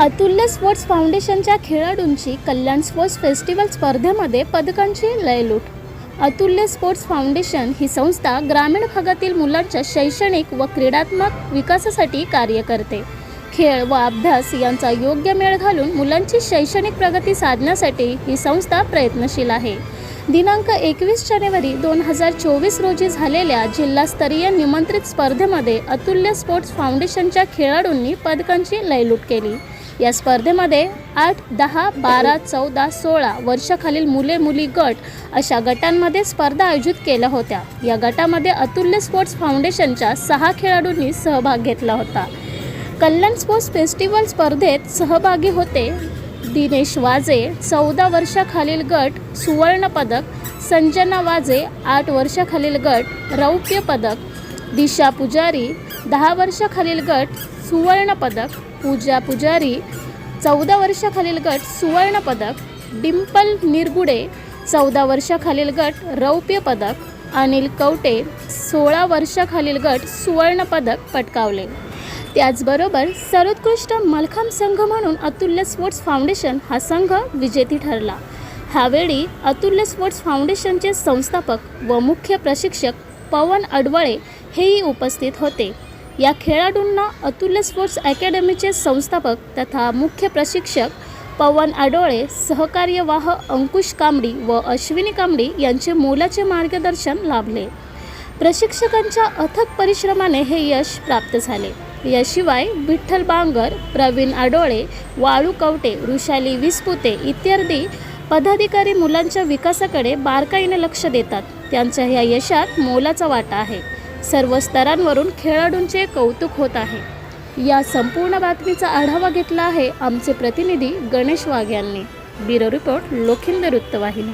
अतुल्य स्पोर्ट्स फाउंडेशनच्या खेळाडूंची कल्याण स्पोर्ट्स फेस्टिवल स्पर्धेमध्ये पदकांची लयलूट. अतुल्य स्पोर्ट्स फाउंडेशन ही संस्था ग्रामीण भागातील मुलांच्या शैक्षणिक व क्रीडात्मक विकासासाठी कार्य करते. खेळ व अभ्यास यांचा योग्य मेळ घालून मुलांची शैक्षणिक प्रगती साधण्यासाठी ही संस्था प्रयत्नशील आहे. दिनांक एकवीस जानेवारी दोन हजार चोवीस रोजी झालेल्या जिल्हास्तरीय निमंत्रित स्पर्धेमध्ये अतुल्य स्पोर्ट्स फाउंडेशनच्या खेळाडूंनी पदकांची लयलूट केली. या स्पर्धेमध्ये आठ दहा बारा चौदा सोळा वर्षाखालील मुले मुली गट अशा गटांमध्ये स्पर्धा आयोजित केल्या होत्या. या गटामध्ये अतुल्य स्पोर्ट्स फाउंडेशनच्या सहा खेळाडूंनी सहभाग घेतला होता. कल्याण स्पोर्ट्स फेस्टिवल स्पर्धेत सहभागी होते दिनेश वाजे चौदा वर्षाखालील गट सुवर्णपदक संजना वाजे आठ वर्षाखालील गट रौप्य पदक दिशा पुजारी दहा वर्षाखालील गट सुवर्णपदक पूजा पुजारी चौदा वर्षाखालील गट सुवर्णपदक डिंपल निरगुडे चौदा वर्षाखालील गट रौप्य पदक अनिल कवटे सोळा वर्षाखालील गट सुवर्णपदक पटकावले. त्याचबरोबर सर्वोत्कृष्ट मलखांब संघ म्हणून अतुल्य स्पोर्ट्स फाउंडेशन हा संघ विजेती ठरला. ह्यावेळी अतुल्य स्पोर्ट्स फाउंडेशनचे संस्थापक व मुख्य प्रशिक्षक पवन अडवळे हेही उपस्थित होते. या खेळाडूंना अतुल्य स्पोर्ट्स अकॅडमीचे संस्थापक तथा मुख्य प्रशिक्षक पवन आडोळे सहकार्यवाह अंकुश कांबडी व अश्विनी कांबडी यांचे मोलाचे मार्गदर्शन लाभले. प्रशिक्षकांच्या अथक परिश्रमाने हे यश प्राप्त झाले. याशिवाय विठ्ठल बांगर प्रवीण आडोळे वाळू कवटे वृषाली विस्पुते इत्यादी पदाधिकारी मुलांच्या विकासाकडे बारकाईने लक्ष देतात. त्यांच्या ह्या यशात मोलाचा वाटा आहे. सर्व स्तरांवरून खेळाडूंचे कौतुक होत आहे. या संपूर्ण बातमीचा आढावा घेतला आहे आमचे प्रतिनिधी गणेश वाघ यांनी. ब्युरो रिपोर्ट लोखिंद वृत्तवाहिनी.